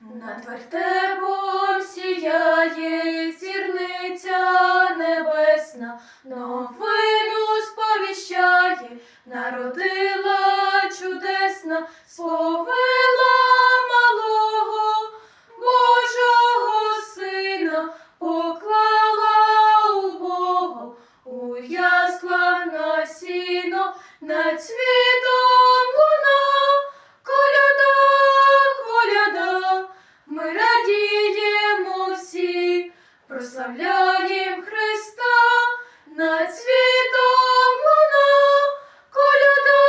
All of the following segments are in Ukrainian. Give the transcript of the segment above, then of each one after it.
Над вертепом сіяє зірниця небесна, новину сповіщає, народила чудесна, сповела малого Божого сина, поклала у Бога, у ясла на сіно, над світом прославляєм Христа, над світом луна, коляда,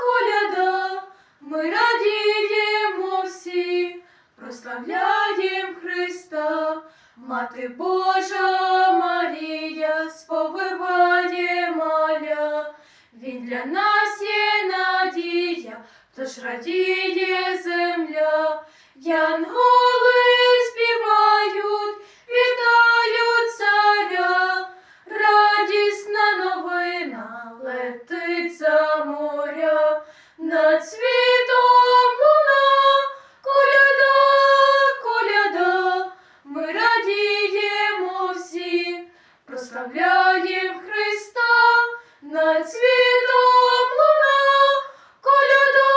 коляда, ми радіємо всі, прославляєм Христа, Мати Божа Марія сповиває маля, Він для нас є надія, тож радіє земля, Янголи новина летить за моря, над світом луна, коляда, коляда, ми радіємо всі, прославляєм Христа, над світом луна, коляда,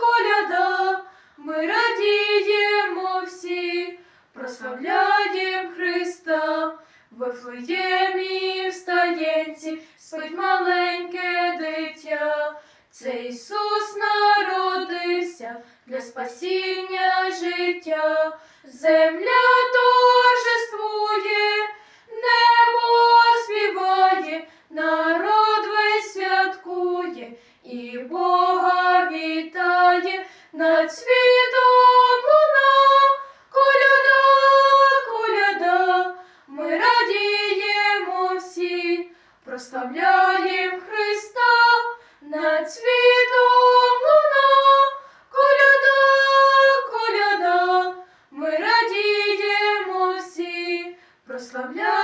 коляда, ми радіємо всі, прославляєм Христа, в Це Ісус народився для спасіння життя. Земля торжествує, небо співає, народ весь святкує і Бога вітає. Над світом луна, коляда, коляда, ми радіємо всі, прославляємо Прославляй.